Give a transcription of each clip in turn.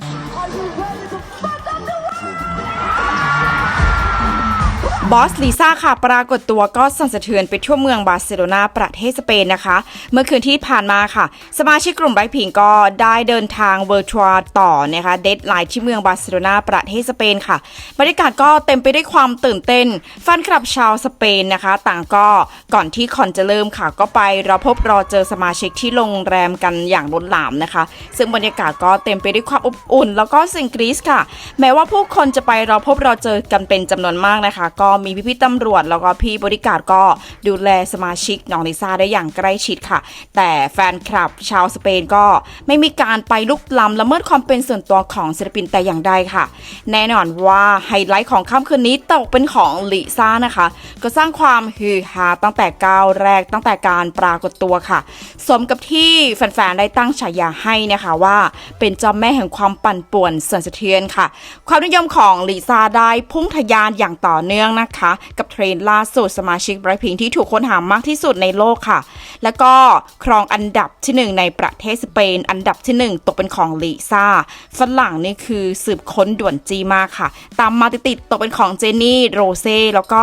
Are you ready to fight? บอสลิซ่าค่ะปรากฏตัวก็สั่นสะเทือนไปทั่วเมืองบาร์เซโลนาประเทศสเปนนะคะ เมื่อคืนที่ผ่านมาค่ะ สมาชิกกลุ่มไบพิงก็ได้เดินทางเวอร์ทัวร์ต่อนะคะเดทไลน์ที่เมืองบาร์เซโลนาประเทศสเปนค่ะ บรรยากาศก็เต็มไปด้วยความตื่นเต้นแฟนคลับชาวสเปนนะคะ ต่างก็ก่อนที่คอนจะเริ่มค่ะ ก็ไปรอพบรอเจอสมาชิกที่โรงแรมกันอย่างล้นหลามนะคะ ซึ่งบรรยากาศก็เต็มไปด้วยความอบอุ่น แล้วก็เสียงกรี๊ดค่ะ แม้ว่าผู้คนจะไปรอพบรอเจอกันเป็นจำนวนมากนะคะ ก็มีพี่ๆตำรวจ แล้วก็พี่บริการก็ดูแลสมาชิกน้องลิซ่าได้อย่างใกล้ชิดค่ะ แต่แฟนคลับชาวสเปนก็ไม่มีการไปลุกล้ำละเมิดความเป็นส่วนตัวของศิลปินแต่อย่างใดค่ะ แน่นอนว่าไฮไลท์ของค่ำคืนนี้ตกเป็นของลิซ่านะคะ ก็สร้างความฮือฮาตั้งแต่ก้าวแรกตั้งแต่การปรากฏตัวค่ะ สมกับที่แฟนๆได้ตั้งฉายาให้นะคะว่า เป็นเจ้าแม่แห่งความปั่นป่วนสั่นสะเทือนค่ะ ความนิยมของลิซ่าได้พุ่งทะยานอย่างต่อเนื่องนะคะกับเทรนด์ล่าสุดสมาชิกไบรพิงที่ถูกค้นหามากที่สุดในโลกค่ะ แล้วก็ครองอันดับที่หนึ่งในประเทศสเปน อันดับที่หนึ่งตกเป็นของลิซ่าฝรั่งนี่คือสืบค้นด่วนจีมากค่ะ ตามมาติดๆตกเป็นของเจนนี่โรเซ่แล้วก็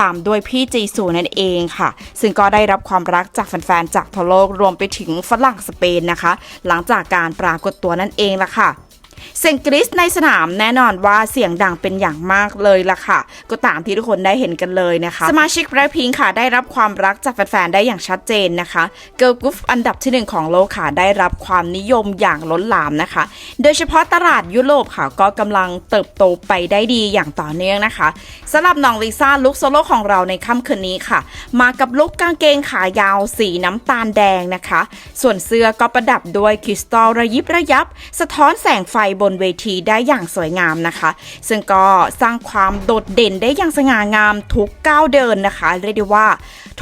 ตามด้วยพี่จีซูนั่นเองค่ะ ซึ่งก็ได้รับความรักจากแฟนๆจากทั่วโลกรวมไปถึงฝรั่งสเปนนะคะ หลังจากการปรากฏตัวนั่นเองละค่ะ เสียงกรี๊ดในสนามแน่นอนว่าเสียงดังเป็นอย่างมากเลยล่ะค่ะ ก็ตามที่ทุกคนได้เห็นกันเลยนะคะ สมาชิกแบล็คพิงค่ะได้รับความรักจากแฟนๆได้อย่างชัดเจนนะคะเกิร์ลกรุ๊ปอันดับที่หนึ่งของโลกค่ะได้รับความนิยมอย่างล้นหลามนะคะ โดยเฉพาะตลาดยุโรปค่ะก็กำลังเติบโตไปได้ดีอย่างต่อเนื่องนะคะสำหรับน้องลิซ่าลุคโซโล่ของเราในค่ำคืนนี้ค่ะ มากับลุคกางเกงขายาวสีน้ำตาลแดงนะคะ ส่วนเสื้อก็ประดับด้วยคริสตัลระยิบระยับ สะท้อนแสงไฟบนเวทีได้อย่างสวยงามนะคะ ซึ่งก็สร้างความโดดเด่นได้อย่างสง่างามทุกก้าวเดินนะคะ เรียกได้ว่า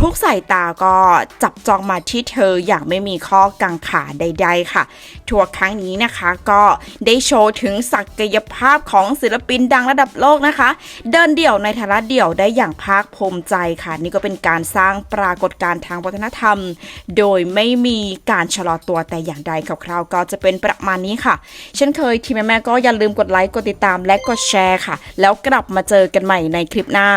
ทุกสายตาก็จับจองมาที่เธออย่างไม่มีข้อกังขาใด ๆ ค่ะ ทัวร์ครั้งนี้นะคะก็ได้โชว์ถึงศักยภาพของศิลปินดังระดับโลกนะคะ เดินเดี่ยวในฐานะเดี่ยวได้อย่างภาคภูมิใจค่ะ นี่ก็เป็นการสร้างปรากฏการณ์ทางวัฒนธรรม โดยไม่มีการชะลอตัวแต่อย่างใดคร่าวๆก็จะเป็นประมาณนี้ค่ะ เช่นเคยทีมแม่ๆก็อย่าลืมกดไลค์กดติดตามและกดแชร์ค่ะ แล้วกลับมาเจอกันใหม่ในคลิปหน้า